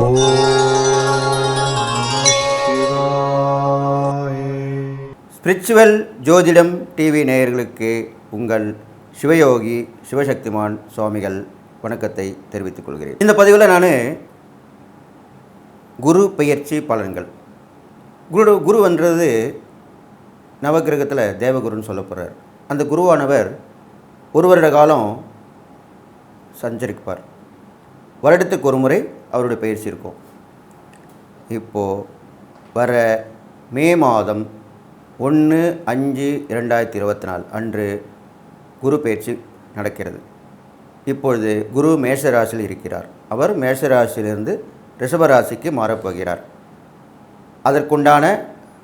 Spiritual ஜோதிடம் TV நேயர்களுக்கு உங்கள் சிவயோகி சிவசக்திமான் சுவாமிகள் வணக்கத்தை தெரிவித்துக் கொள்கிறேன். இந்த பதிவில் நான் குரு பெயர்ச்சி பலன்கள். குரு குருன்றது நவகிரகத்தில் தேவகுருன்னு சொல்ல போகிறார் அந்த குருவானவர் ஒரு வருட காலம் சஞ்சரிப்பார். வருடத்துக்கு ஒரு முறை அவருடைய பயிற்சி இருக்கும். இப்போது வர மே மாதம் ஒன்று அஞ்சு இரண்டாயிரத்தி இருபத்தி நாலு அன்று குரு பயிற்சி நடக்கிறது. இப்பொழுது குரு மேஷராசியில் இருக்கிறார். அவர் மேஷராசியிலிருந்து ரிஷபராசிக்கு மாறப்போகிறார். அதற்குண்டான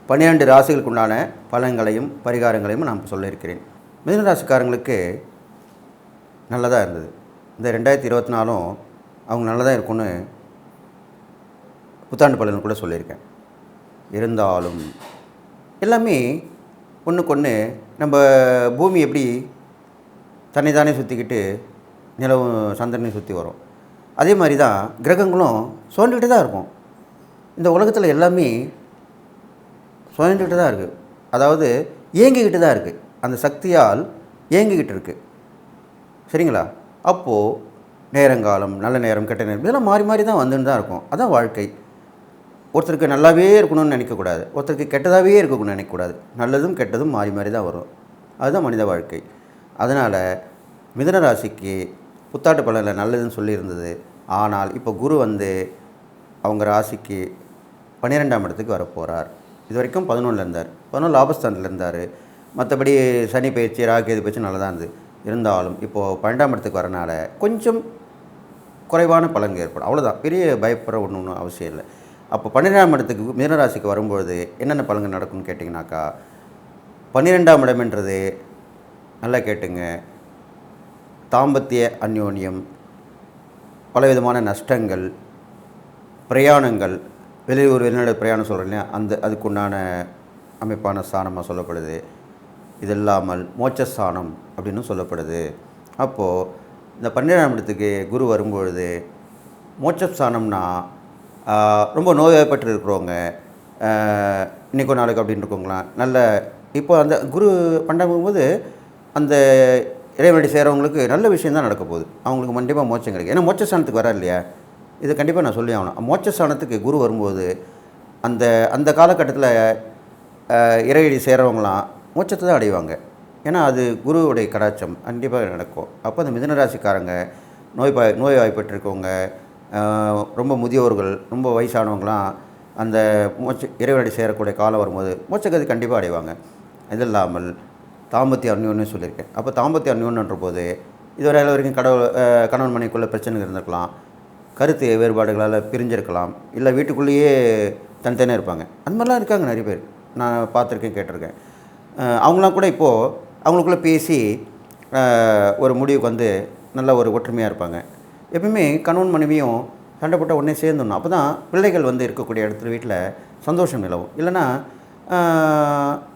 பன்னிரெண்டு ராசிகளுக்குண்டான பலன்களையும் பரிகாரங்களையும் நான் சொல்லியிருக்கிறேன். மிதனராசிக்காரங்களுக்கு நல்லதாக இருந்தது. இந்த ரெண்டாயிரத்தி இருபத்தி நாலும் அவங்க நல்லதாக இருக்கும்னு புத்தாண்டு பலன் கூட சொல்லியிருக்கேன். இருந்தாலும் எல்லாமே ஒன்றுக்கு ஒன்று நம்ம பூமி எப்படி தன்னை தானே சுற்றிக்கிட்டு நிலவும் சந்திரனை சுற்றி வரும். அதே மாதிரி தான் கிரகங்களும் சுழண்டுக்கிட்டு தான் இருக்கும். இந்த உலகத்தில் எல்லாமே சுழண்டுக்கிட்டு தான் இருக்குது அதாவது இயங்கிக்கிட்டு தான் இருக்குது அந்த சக்தியால் இயங்கிக்கிட்டு இருக்குது சரிங்களா? அப்போது நேரங்காலம் நல்ல நேரம் கெட்ட நேரம் இதெல்லாம் மாறி மாறி தான் வந்துன்னு தான் இருக்கும். அதான் வாழ்க்கை. ஒருத்தருக்கு நல்லாவே இருக்கணும்னு நினைக்கக்கூடாது. ஒருத்தருக்கு கெட்டதாகவே இருக்கணும்னு நினைக்கக்கூடாது. நல்லதும் கெட்டதும் மாறி மாறி தான் வரும். அதுதான் மனித வாழ்க்கை. அதனால் மிதன ராசிக்கு புத்தாட்டு பலனில் நல்லதுன்னு சொல்லியிருந்தது. ஆனால் இப்போ குரு வந்து அவங்க ராசிக்கு பன்னிரெண்டாம் இடத்துக்கு வரப்போகிறார் இது வரைக்கும் பதினொன்றில் இருந்தார். பதினொன்று லாபஸ்தானத்தில் இருந்தார். மற்றபடி சனி பயிற்சி ராகேது பயிற்சி நல்லா தான் இருந்தது. இருந்தாலும் இப்போது பன்னெண்டாம் இடத்துக்கு வரனால கொஞ்சம் குறைவான பலன்கள் ஏற்படும். அவ்வளோதான் பெரிய பயப்படுற ஒன்று ஒன்றும் அவசியம் இல்லை. அப்போ பன்னிரெண்டாம் இடத்துக்கு மீனராசிக்கு வரும்பொழுது என்னென்ன பலன்கள் நடக்கும்னு கேட்டிங்கனாக்கா பன்னிரெண்டாம் இடம்ன்றது நல்லா கேட்டுங்க. தாம்பத்திய அந்யோன்யம் பலவிதமான நஷ்டங்கள் பிரயாணங்கள் வெளியூர் வெளிநாடு பிரயாணம் சொல்கிறேன் இல்லையா? அந்த அதுக்குண்டான அமைப்பான ஸ்தானமாக சொல்லப்படுது. இது இல்லாமல் மோட்சஸ்தானம் அப்படின்னு சொல்லப்படுது. அப்போது இந்த பன்னிரெண்டாம் இடத்துக்கு குரு வரும்பொழுது மோட்சஸ்தானம்னா ரொம்ப நோய்வாய்ப்பட்டு இருக்கிறவங்க இன்றைக்கோ நாளைக்கு அப்படின்னு இருக்கவங்களாம் நல்ல இப்போ அந்த குரு பண்டாகும்போது அந்த இறைவனடி செய்கிறவங்களுக்கு நல்ல விஷயம் தான் நடக்க போகுது. அவங்களுக்கு கண்டிப்பாக மோட்சம் கிடைக்கும். ஏன்னா மோட்சஸ்தானத்துக்கு வரா இல்லையா? இது கண்டிப்பாக நான் சொல்லி ஆகணும். மோட்சஸ்தானத்துக்கு குரு வரும்போது அந்த அந்த காலகட்டத்தில் இறைவடி செய்கிறவங்களாம் மோட்சத்தை தான் அடைவாங்க. ஏன்னா அது குருவுடைய கடாச்சம் கண்டிப்பாக நடக்கும். அப்போ அந்த மிதனராசிக்காரங்க நோய் பா நோய் வாய்ப்பட்டிருக்கவங்க இருக்கவங்க ரொம்ப முதியோர்கள் ரொம்ப வயசானவங்களாம் அந்த மூச்சு இறைவனடி சேரக்கூடிய காலம் வரும்போது மூச்சக்கதி கண்டிப்பாக அடைவாங்க. இது இல்லாமல் தாம்பத்திய அந்யோன்னு சொல்லியிருக்கேன். அப்போ தாம்பத்திய அந்யோன்ன்ற போது இதுவரை வரைக்கும் கடவுள் கணவன் மனைக்குள்ளே பிரச்சனை இருந்திருக்கலாம். கருத்து வேறுபாடுகளால் பிரிஞ்சிருக்கலாம். இல்லை வீட்டுக்குள்ளேயே தனித்தனியாக இருப்பாங்க. அந்த மாதிரிலாம் இருக்காங்க நிறைய பேர். நான் பார்த்துருக்கேன் கேட்டிருக்கேன். அவங்களாம் கூட இப்போது அவங்களுக்குள்ளே பேசி ஒரு முடிவுக்கு வந்து நல்ல ஒரு ஒற்றுமையாக இருப்பாங்க. எப்பவுமே கணவன் மனைவியும் சண்டை போட்டால் உடனே சேர்ந்துடணும். அப்போ தான் பிள்ளைகள் வந்து இருக்கக்கூடிய இடத்துல வீட்டில் சந்தோஷம் நிலவும். இல்லைன்னா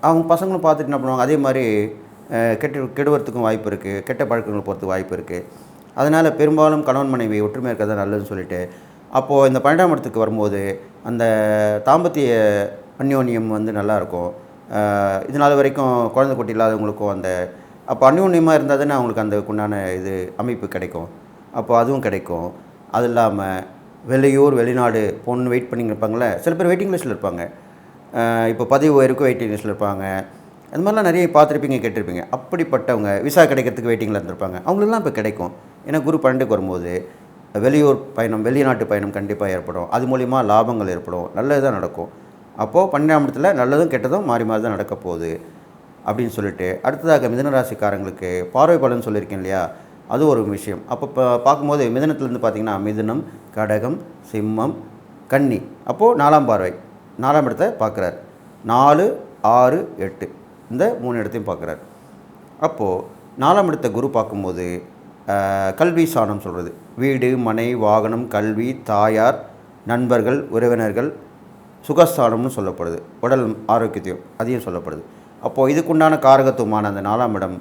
அவங்க பசங்களும் பார்த்துட்டு என்ன பண்ணுவாங்க? அதே மாதிரி கெட்டு கெடுவறதுக்கும் வாய்ப்பு இருக்குது கெட்ட பழக்கங்கள் போகிறதுக்கு வாய்ப்பு இருக்குது அதனால் பெரும்பாலும் கணவன் மனைவி ஒற்றுமையாக இருக்கிறது நல்லதுன்னு சொல்லிட்டு அப்போது இந்த பன்னெண்டாம் இடத்துக்கு வரும்போது அந்த தாம்பத்திய அந்யோன்யம் வந்து நல்லாயிருக்கும் இது நாள் வரைக்கும் குழந்தை குட்டி இல்லாதவங்களுக்கும் அந்த அப்போ அந்யோன்யமாக இருந்தால் தானே அவங்களுக்கு அந்த உண்டான இது அமைப்பு கிடைக்கும். அப்போ அதுவும் கிடைக்கும். அது இல்லாமல் வெளியூர் வெளிநாடு பொண்ணு வெயிட் பண்ணி இருப்பாங்களே சில பேர் வெயிட்டிங் லிஸ்ட்டில் இருப்பாங்க. இப்போ பதிவு உயருக்கு வெயிட்டிங் லிஸ்ட்டில் இருப்பாங்க. அது மாதிரிலாம் நிறைய பார்த்துருப்பீங்க கேட்டிருப்பீங்க. அப்படிப்பட்டவங்க விசா கிடைக்கிறதுக்கு வெயிட்டிங்கில் இருந்திருப்பாங்க. அவங்களுக்குலாம் இப்போ கிடைக்கும். ஏன்னா குரு பன்னெண்டுக்கு வரும்போது வெளியூர் பயணம் வெளிநாட்டு பயணம் கண்டிப்பாக ஏற்படும். அது மூலிமா லாபங்கள் ஏற்படும். நல்லது தான் நடக்கும். அப்போது பன்னெண்டாம் இடத்துல நல்லதும் கெட்டதும் மாறி மாறி தான் நடக்க போகுது அப்படின்னு சொல்லிட்டு அடுத்ததாக மிதனராசிக்காரங்களுக்கு பார்வை பலன் சொல்லியிருக்கேன் இல்லையா? அது ஒரு விஷயம். அப்போ இப்போ பார்க்கும்போது மிதனத்துலேருந்து பார்த்திங்கன்னா மிதுனம் கடகம் சிம்மம் கன்னி. அப்போது நாலாம் பார்வை. நாலாம் இடத்தை பார்க்குறாரு. நாலு ஆறு எட்டு. இந்த மூணு இடத்தையும் பார்க்குறார். அப்போது நாலாம் இடத்த குரு பார்க்கும்போது கல்வி சாணம் சொல்கிறது வீடு மனை வாகனம் கல்வி தாயார் நண்பர்கள் உறவினர்கள் சுகஸ்தானம்னு சொல்லப்படுது. உடல் ஆரோக்கியத்தையும் அதையும் சொல்லப்படுது. அப்போது இதுக்குண்டான காரகத்துவமான அந்த நாலாம் இடம்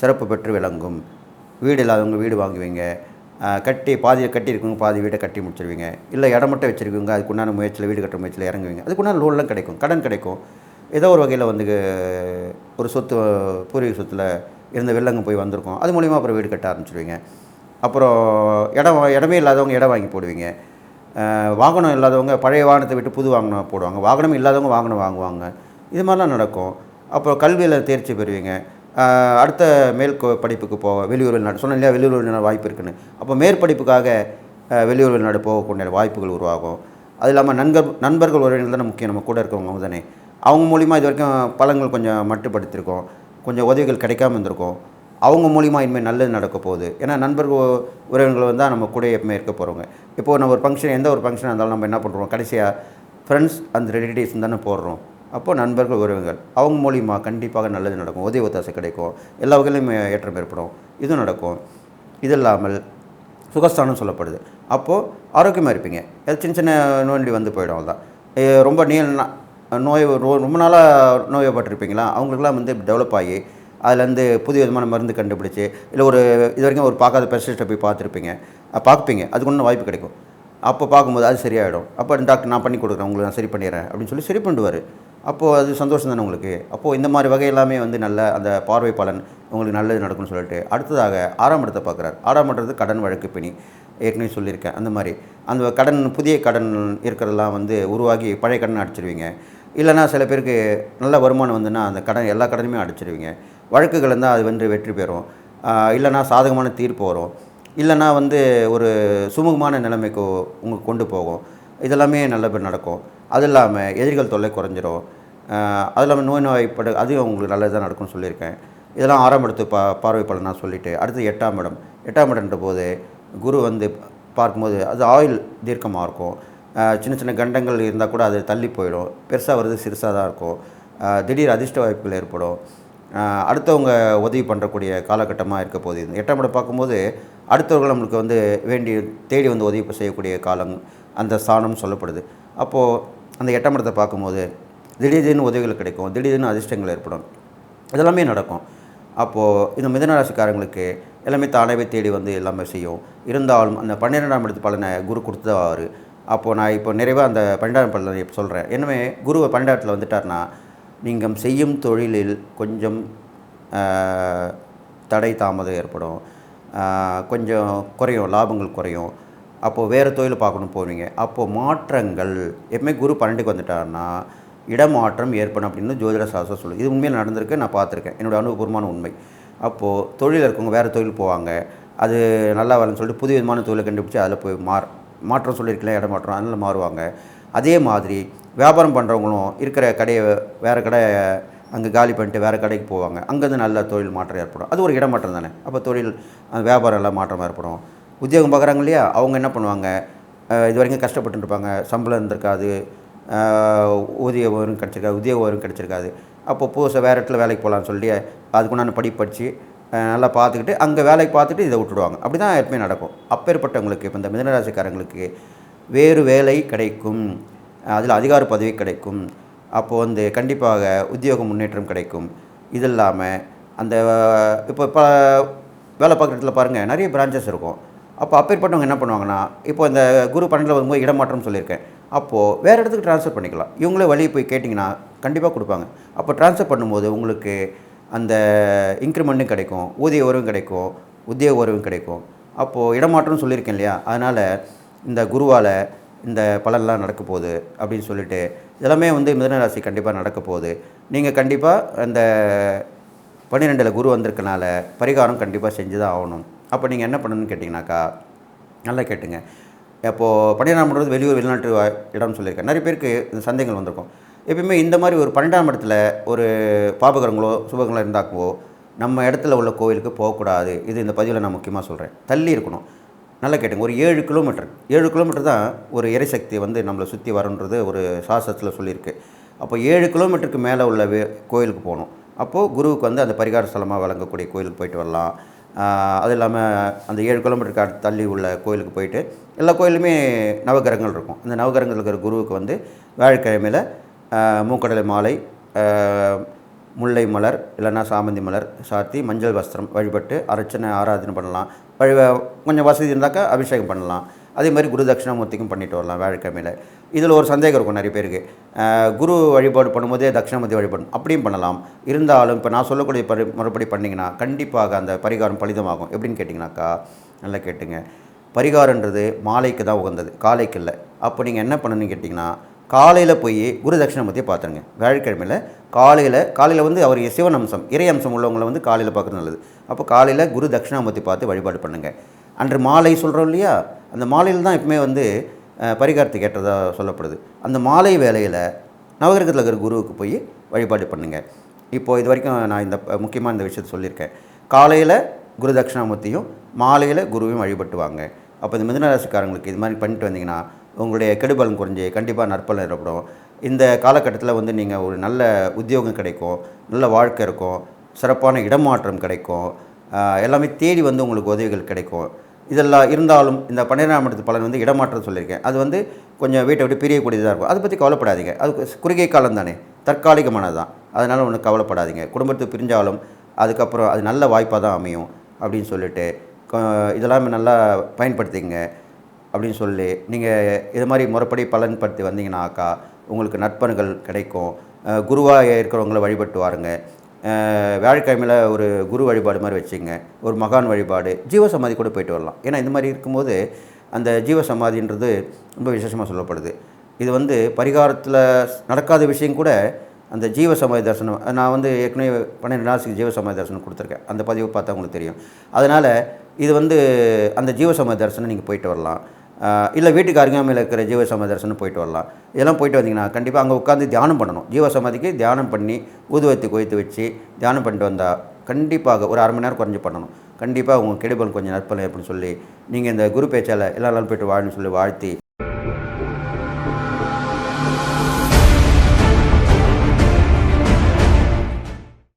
சிறப்பு பெற்று விளங்கும். வீடு இல்லாதவங்க வீடு வாங்குவீங்க. கட்டி பாதியை கட்டியிருக்கவங்க பாதி வீட்டை கட்டி முடிச்சிருவீங்க. இல்லை இடம் மட்டும் வச்சுருக்கவங்க அதுக்குண்டான முயற்சியில் வீடு கட்டுற முயற்சியில் இறங்குவீங்க. அதுக்குண்டான லோன்லாம் கிடைக்கும். கடன் கிடைக்கும். ஏதோ ஒரு வகையில் வந்து ஒரு சொத்து பூர்வீக சொத்தில் இருந்த வெள்ளங்க போய் வந்திருக்கோம். அது மூலிமா அப்புறம் வீடு கட்ட ஆரம்பிச்சிருவீங்க. அப்புறம் இடம் இடமே இல்லாதவங்க இடம் வாங்கி போடுவீங்க. வாகனம் இல்லாதவங்க பழைய வாகனத்தை விட்டு புது வாகனம் போடுவாங்க. வாகனம் இல்லாதவங்க வாகனம் வாங்குவாங்க. இது மாதிரிலாம் நடக்கும். அப்புறம் கல்வியில் தேர்ச்சி பெறுவீங்க. அடுத்த மேல் படிப்புக்கு போக வெளியூர் வெளிநாடு. சொன்னேன் இல்லையா வெளியூர் வெளிநாடு வாய்ப்பு இருக்குன்னு. அப்போ மேற்படிப்புக்காக வெளியூர் வெளிநாடு போகக்கூடிய வாய்ப்புகள் உருவாகும். அது இல்லாமல் நண்பர் நண்பர்கள் உறவினர்கள் தானே முக்கியம். நம்ம கூட இருக்கவங்க தானே. அவங்க மூலிமா இது வரைக்கும் பழங்கள் கொஞ்சம் மட்டுப்படுத்திருக்கோம். கொஞ்சம் உதவிகள் கிடைக்காம இருந்திருக்கும். அவங்க மூலிமா இனிமேல் நல்லது நடக்க போகுது. ஏன்னா நண்பர்கள் உறவினர்கள் வந்தால் நம்ம கூட எப்பவுமே இருக்க போகிறவங்க இப்போது நம்ம ஒரு ஃபங்க்ஷன் எந்த ஒரு ஃபங்க்ஷனாக இருந்தாலும் நம்ம என்ன பண்ணுறோம் கடைசியாக ஃப்ரெண்ட்ஸ் அந்த ரிலேட்டிவ்ஸ் தானே போடுறோம். அப்போது நண்பர்கள் உறவுகள் அவங்க மூலிமா கண்டிப்பாக நல்லது நடக்கும். உதவி ஒத்தாசை கிடைக்கும். எல்லா வகையிலும் ஏற்றம் ஏற்படும். இதுவும் நடக்கும். இது இல்லாமல் சுகஸ்தானம் சொல்லப்படுது. அப்போது ஆரோக்கியமாக இருப்பீங்க. ஏதாவது சின்ன சின்ன நோய் வந்து போயிடும் அவ்வளோதான் ரொம்ப நீ நோய் ரொம்ப நாளாக நோயப்பட்டிருப்பீங்களா அவங்களுக்குலாம் வந்து டெவலப் ஆகி அதுலேருந்து புதிய விதமான மருந்து கண்டுபிடிச்சி இல்லை ஒரு இது வரைக்கும் ஒரு பார்க்காத பெஸ்டிஸ்ட்டை போய் பார்த்துருப்பீங்க. பார்ப்பீங்க. அதுக்கு ஒன்றும் வாய்ப்பு கிடைக்கும். அப்போ பார்க்கும்போது அது சரியாயிடும். அப்போ டாக்டர் நான் பண்ணி கொடுக்குறேன். உங்களுக்கு நான் சரி பண்ணிடுறேன். அப்படின்னு சொல்லி சரி பண்ணிடுவார் அப்போது அது சந்தோஷம் தானே உங்களுக்கு? அப்போது இந்த மாதிரி வகை எல்லாமே வந்து நல்ல அந்த பார்வை பலன் உங்களுக்கு நல்லது நடக்கும்னு சொல்லிட்டு அடுத்ததாக ஆறாம் இடத்தை பார்க்குறாரு. ஆறாம் இடத்து கடன் வழக்கு பிணி. ஏற்கனவே சொல்லியிருக்கேன். அந்த மாதிரி. அந்த கடன் புதிய கடன் இருக்கிறதெல்லாம் வந்து உருவாகி பழைய கடன் அடிச்சிருவீங்க. இல்லைன்னா சில பேருக்கு நல்ல வருமானம் வந்துன்னா அந்த கடன் எல்லா கடனுமே அடிச்சிருவீங்க. வழக்குகள் இருந்தால் அது வந்து வெற்றி பெறும். இல்லைனா இல்லைன்னா சாதகமான தீர்ப்பு வரும். இல்லைன்னா வந்து ஒரு சுமூகமான நிலைமைக்கு உங்களுக்கு கொண்டு போகும். இதெல்லாமே நல்லபடி நடக்கும். அது இல்லாமல் எதிரிகள் தொல்லை குறைஞ்சிரும். அது இல்லாமல் நோய் நோய்ப்படு அதுவும் உங்களுக்கு நல்லது தான் நடக்கும்னு சொல்லியிருக்கேன். இதெல்லாம் ஆறாம் இடத்து பா பார்வை நான் சொல்லிவிட்டு அடுத்து எட்டாம் இடம். எட்டாம் இடம்ன்ற போது குரு வந்து பார்க்கும்போது அது ஆயுள் தீர்க்கமாக இருக்கும் சின்ன சின்ன கண்டங்கள் இருந்தால் கூட அது தள்ளி போயிடும். பெருசாக வருது சிறுசாக தான் இருக்கும் திடீர் அதிர்ஷ்ட வாய்ப்புகள் ஏற்படும். அடுத்தவங்க உதவி பண்ணுறக்கூடிய காலகட்டமாக இருக்க போது எட்டாம் இடம் பார்க்கும்போது அடுத்தவர்கள் நம்மளுக்கு வந்து வேண்டி தேடி வந்து உதவி செய்யக்கூடிய காலம் அந்த ஸ்தானம்னு சொல்லப்படுது. அப்போது அந்த எட்டாம் இடத்தை பார்க்கும்போது திடீர்னு உதவிகள் கிடைக்கும் திடீர்னு அதிர்ஷ்டங்கள் ஏற்படும். இதெல்லாமே நடக்கும். அப்போது இந்த மிதனராசிக்காரங்களுக்கு எல்லாமே தானாகவே தேடி வந்து எல்லாமே செய்யும். இருந்தாலும் அந்த பன்னிரெண்டாம் இடத்து பலனை குரு கொடுத்தவாரு அப்போது நான் இப்போ நிறைவாக அந்த பன்னெண்டாம் பலனை இப்போ சொல்கிறேன் என்னமே குரு பன்னெண்டாத்தில் வந்துட்டார்னா நீங்கள் செய்யும் தொழிலில் கொஞ்சம் தடை தாமதம் ஏற்படும். கொஞ்சம் குறையும் லாபங்கள் குறையும். அப்போது வேறு தொழில் பார்க்கணும் போவீங்க. அப்போது மாற்றங்கள் எப்பவுமே குரு பன்னெண்டுக்கு வந்துட்டாருன்னா இடமாற்றம் ஏற்படும் அப்படின்னு ஜோதிட சாஸ்திரம் சொல்லுது. இது உண்மையில் நடந்திருக்கு நான் பார்த்துருக்கேன். என்னோட அனுபவபூர்வமான உண்மை. அப்போது தொழில் இருக்கவங்க வேறு தொழில் போவாங்க. அது நல்லா வரலன்னு சொல்லிட்டு புது விதமான தொழிலை கண்டுபிடிச்சி அதில் போய் மாற மாற்றம் சொல்லியிருக்கலாம் இடமாற்றம் அதில் மாறுவாங்க. அதே மாதிரி வியாபாரம் பண்ணுறவங்களும் இருக்கிற கடையை வேறு கடை அங்கே காலி பண்ணிட்டு வேறு கடைக்கு போவாங்க. அங்கேருந்து நல்ல தொழில் மாற்றம் ஏற்படும். அது ஒரு இடமாற்றம் தானே. அப்போ தொழில் வியாபாரம் எல்லாம் மாற்றம் ஏற்படும். உத்தியோகம் பார்க்குறாங்க இல்லையா? அவங்க என்ன பண்ணுவாங்க? இது வரைக்கும் கஷ்டப்பட்டு இருப்பாங்க சம்பளம் இருந்திருக்காது. ஊதிய உயர்வு கிடச்சிருக்காது. உத்தியோக உயர்வு கிடச்சிருக்காது. அப்போ புதுசாக வேறு இடத்துல வேலைக்கு போகலான்னு சொல்லி அதுக்குண்டான படி படித்து நல்லா பார்த்துக்கிட்டு அங்கே வேலைக்கு பார்த்துட்டு இதை விட்டுடுவாங்க. அப்படி தான் எப்பவுமே நடக்கும். அப்பேற்பட்டவங்களுக்கு இப்போ இந்த மிதனராசிக்காரங்களுக்கு வேறு வேலை கிடைக்கும். அதில் அதிகார பதவி கிடைக்கும். அப்போது வந்து கண்டிப்பாக உத்தியோக முன்னேற்றம் கிடைக்கும். இது இல்லாமல் அந்த இப்போ இப்போ வேலை பார்க்குற இடத்துல பாருங்கள் நிறைய பிரான்ச்சஸ் இருக்கும். அப்போ அப்பேற்பட்டவங்க என்ன பண்ணுவாங்கன்னா இப்போ இந்த குரு பன்னெண்டில் வரும்போது இடமாற்றம் சொல்லியிருக்கேன். அப்போது வேறு இடத்துக்கு ட்ரான்ஸ்ஃபர் பண்ணிக்கலாம். இவங்களே வழியை போய் கேட்டிங்கன்னா கண்டிப்பாக கொடுப்பாங்க. அப்போ ட்ரான்ஸ்ஃபர் பண்ணும்போது உங்களுக்கு அந்த இன்க்ரிமெண்ட்டும் கிடைக்கும் ஊதிய உறவும் கிடைக்கும் உத்தியோக உறவும் கிடைக்கும். அப்போது இடமாற்றம் சொல்லியிருக்கேன் இல்லையா? அதனால் இந்த குருவால் இந்த பலன்லாம் நடக்க போகுது அப்படின்னு சொல்லிட்டு இதெல்லாமே வந்து மிதனராசி கண்டிப்பாக நடக்க போகுது. நீங்கள் கண்டிப்பாக அந்த பன்னிரெண்டில் குரு வந்திருக்கனால பரிகாரம் கண்டிப்பாக செஞ்சு தான் ஆகணும். அப்போ நீங்கள் என்ன பண்ணணும்னு கேட்டிங்கனாக்கா நல்லா கேட்டுங்க. இப்போது பன்னிரெண்டாம் இடம்ன்றது வெளியூர் வெளிநாட்டு இடம்னு சொல்லியிருக்கேன் நிறைய பேருக்கு இந்த சந்தேகங்கள் வந்திருக்கும். எப்பயுமே இந்த மாதிரி ஒரு பன்னெண்டாம் இடத்துல ஒரு பாபகரங்களோ சுபகங்களோ இருந்தாக்கோ நம்ம இடத்துல உள்ள கோவிலுக்கு போகக்கூடாது. இது இந்த பதிவில் நான் முக்கியமாக சொல்கிறேன் தள்ளி இருக்கணும். நல்லா கேட்டுங்க. ஒரு ஏழு கிலோமீட்டர். ஏழு கிலோமீட்டர் தான் ஒரு எரிசக்தி வந்து நம்மளை சுற்றி வரன்றது ஒரு சாஸ்திரத்தில் சொல்லியிருக்கு. அப்போ ஏழு கிலோமீட்டருக்கு மேலே உள்ள கோயிலுக்கு போகணும். அப்போது குருவுக்கு வந்து அந்த பரிகார ஸ்தலமாக வழங்கக்கூடிய கோயிலுக்கு போயிட்டு வரலாம். அது இல்லாமல் அந்த ஏழு கிலோமீட்டருக்கு தள்ளி உள்ள கோயிலுக்கு போயிட்டு எல்லா கோயிலுமே நவகிரகங்கள் இருக்கும். அந்த நவகிரகங்கள் இருக்கிற குருவுக்கு வந்து வியாழக்கிழமையில் மூக்கடலை மாலை முல்லை மலர் இல்லைன்னா சாமந்தி மலர் சாத்தி மஞ்சள் வஸ்திரம் வழிபட்டு அர்ச்சனை ஆராதனை பண்ணலாம். வழி கொஞ்சம் வசதி இருந்தாக்கா அபிஷேகம் பண்ணலாம். அதே மாதிரி குரு தட்சிணாமூர்த்திக்கும் பண்ணிட்டு வரலாம் வியாழக்கிழமையில் இதில் ஒரு சந்தேகம் இருக்கும் நிறைய பேருக்கு. குரு வழிபாடு பண்ணும்போதே தட்சிணாமூர்த்தி வழிபாடு அப்படியும் பண்ணலாம். இருந்தாலும் இப்போ நான் சொல்லக்கூடிய பரி முறைப்படி பண்ணிங்கன்னா கண்டிப்பாக அந்த பரிகாரம் பலிதமாகும். எப்படின்னு கேட்டிங்கனாக்கா நல்லா கேட்டுங்க. பரிகாரன்றது மாலைக்கு தான் உகந்தது காலைக்கு இல்லை. அப்போ நீங்கள் என்ன பண்ணணும்னு கேட்டிங்கன்னா காலையில் போய் குரு தட்சிணாமூர்த்தியை பார்த்துருங்க. வியாழக்கிழமையில் காலையில் காலையில் வந்து அவர் சிவன் அம்சம் இறை அம்சம் உள்ளவங்களை வந்து காலையில் பார்க்குறது நல்லது. அப்போ காலையில் குரு தட்சிணாமூர்த்தி பார்த்து வழிபாடு பண்ணுங்கள் அன்று மாலை சொல்கிறோம் இல்லையா? அந்த மாலையில் தான் எப்பவுமே வந்து பரிகாரத்தை பரிகாரத்துக்கு ஏற்றதாக சொல்லப்படுது. அந்த மாலை வேலையில் நவகிரகத்தில் இருக்கிற குருவுக்கு போய் வழிபாடு பண்ணுங்கள் இப்போது இது வரைக்கும் நான் இந்த முக்கியமாக இந்த விஷயத்தை சொல்லியிருக்கேன். காலையில் குரு தட்சிணாமூர்த்தியும் மாலையில் குருவையும் வழிபட்டுவாங்க அப்போ இந்த மிதனராசிக்காரங்களுக்கு இது மாதிரி பண்ணிட்டு வந்தீங்கன்னா உங்களுடைய கெடுபலம் குறைஞ்சி கண்டிப்பாக நற்பலன் ஏற்படும். இந்த காலகட்டத்தில் வந்து நீங்கள் ஒரு நல்ல உத்தியோகம் கிடைக்கும் நல்ல வாழ்க்கை இருக்கும் சிறப்பான இடமாற்றம் கிடைக்கும் எல்லாமே தேடி வந்து உங்களுக்கு உதவிகள் கிடைக்கும். இதெல்லாம் இருந்தாலும் இந்த பன்னிரெண்டாம் இடத்து பலன் வந்து இடமாற்றம் சொல்லியிருக்கேன். அது வந்து கொஞ்சம் வீட்டை விட்டு பிரியக்கூடியதாக இருக்கும். அதை பற்றி கவலைப்படாதீங்க. அது குறுகிய காலம் தானே. தற்காலிகமானது தான் அதனால் ஒன்றும் கவலைப்படாதீங்க. குடும்பத்தை பிரிஞ்சாலும் அதுக்கப்புறம் அது நல்ல வாய்ப்பாக தான் அமையும் அப்படின்னு சொல்லிட்டு இதெல்லாமே நல்லா பயன்படுத்திங்க அப்படின்னு சொல்லி நீங்கள் இது மாதிரி முறைப்படி பலன்படுத்தி வந்தீங்கன்னாக்கா உங்களுக்கு நற்பண்கள் கிடைக்கும். குருவாக இருக்கிறவங்கள வழிபட்டு வாருங்க. வியாழக்கிழமையில் ஒரு குரு வழிபாடு மாதிரி வச்சுங்க ஒரு மகான் வழிபாடு ஜீவசமாதி கூட போயிட்டு வரலாம். ஏன்னா இந்த மாதிரி இருக்கும்போது அந்த ஜீவசமாதின்றது ரொம்ப விசேஷமாக சொல்லப்படுது. இது வந்து பரிகாரத்தில் நடக்காத விஷயம் கூட அந்த ஜீவ சமாதி தரிசனம் நான் வந்து ஏற்கனவே பன்னெண்டு நாளுக்கு ஜீவ சமாதி தரிசனம் கொடுத்துருக்கேன். அந்த பதிவு பார்த்தா உங்களுக்கு தெரியும். அதனால் இது வந்து அந்த ஜீவ சமாதி தரிசனம் நீங்கள் போயிட்டு வரலாம். இல்லை வீட்டுக்கு அருகாமையில் இருக்கிற ஜீவ சமாதி தரிசனம் போயிட்டு வரலாம். இதெல்லாம் போயிட்டு வந்தீங்கன்னா கண்டிப்பாக அங்கே உட்காந்து தியானம் பண்ணணும். ஜீவ சமாதிக்கு தியானம் பண்ணி ஊதுவத்தி கொய்த்து வச்சு தியானம் பண்ணிட்டு வந்தால் கண்டிப்பாக ஒரு அரை மணி நேரம் குறைஞ்சி பண்ணணும். கண்டிப்பாக உங்கள் கெடுபல் கொஞ்சம் நற்பலன் அப்படின்னு சொல்லி நீங்கள் இந்த குரு பேச்சால் எல்லா நாளும் போயிட்டு வாழணும்னு சொல்லி வாழ்த்தி